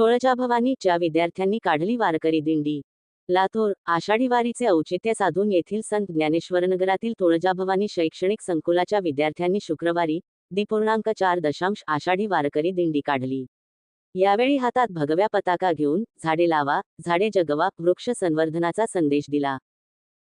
तुळजाभवानीच्या विद्यार्थ्यांनी काढली वारकरी दिंडी. लातूर आषाढी वारीचे औचित्य साधून येथील संत ज्ञानेश्वरनगरातील तुळजाभवानी शैक्षणिक संकुलाच्या विद्यार्थ्यांनी शुक्रवारी दीपूर्णांक चार दशांश आषाढी वारकरी दिंडी काढली. यावेळी हातात भगव्या पताका घेऊन झाडे लावा झाडे जगवा वृक्ष संवर्धनाचा संदेश दिला.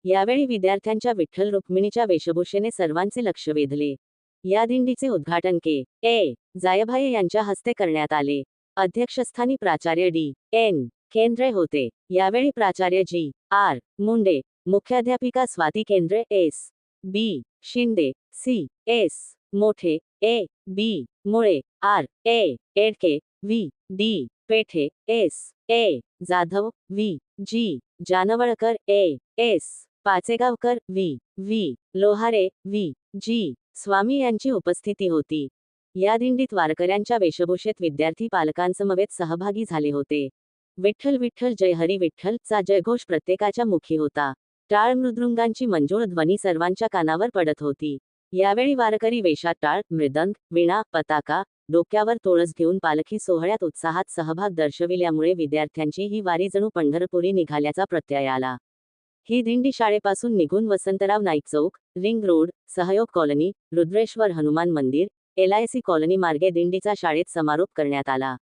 यावेळी विद्यार्थ्यांच्या विठ्ठल रुक्मिणीच्या वेशभूषेने सर्वांचे लक्ष वेधले. या दिंडीचे उद्घाटन के. ए. जायभाये यांच्या हस्ते करण्यात आले. अध्यक्षस्थानी प्राचार्य डी. एन. केंद्रे होते. यावेळी प्राचार्य जी. आर. मुंडे मुख्याध्यापिका Swati Kendre S. B. Shinde C. S. Mothe A. B. Mule R. A. Edke V. D. Pethe S. A. Jadhav V. G. Janwalkar A. S. Pachegaonkar V. V. Lohare V. G. Swami यांची उपस्थिती होती. या दिंडीत वारकऱ्यांच्या वेशभूषेत विद्यार्थी पालकांसमवेत सहभागी झाले होते. विठ्ठल विठ्ठल जय हरी विठ्ठल चा जयघोष प्रत्येकाच्या मुखी होता. टाळ मृदृंगांची मंजूळ ध्वनी सर्वांच्या कानावर पडत होती. यावेळी वारकरी वेशात टाळ मृदंग विणा पताका डोक्यावर तोळस घेऊन पालखी सोहळ्यात उत्साहात सहभाग दर्शविल्यामुळे विद्यार्थ्यांची ही वारी जणू पंढरपुरी निघाल्याचा प्रत्यय आला. ही दिंडी शाळेपासून निघून वसंतराव नाईक चौक ring road Sahyog colony Rudreshwar Hanuman मंदिर एलआयसी कॉलनी मार्गे दिंडीचा शाळेत समारोप करण्यात आला.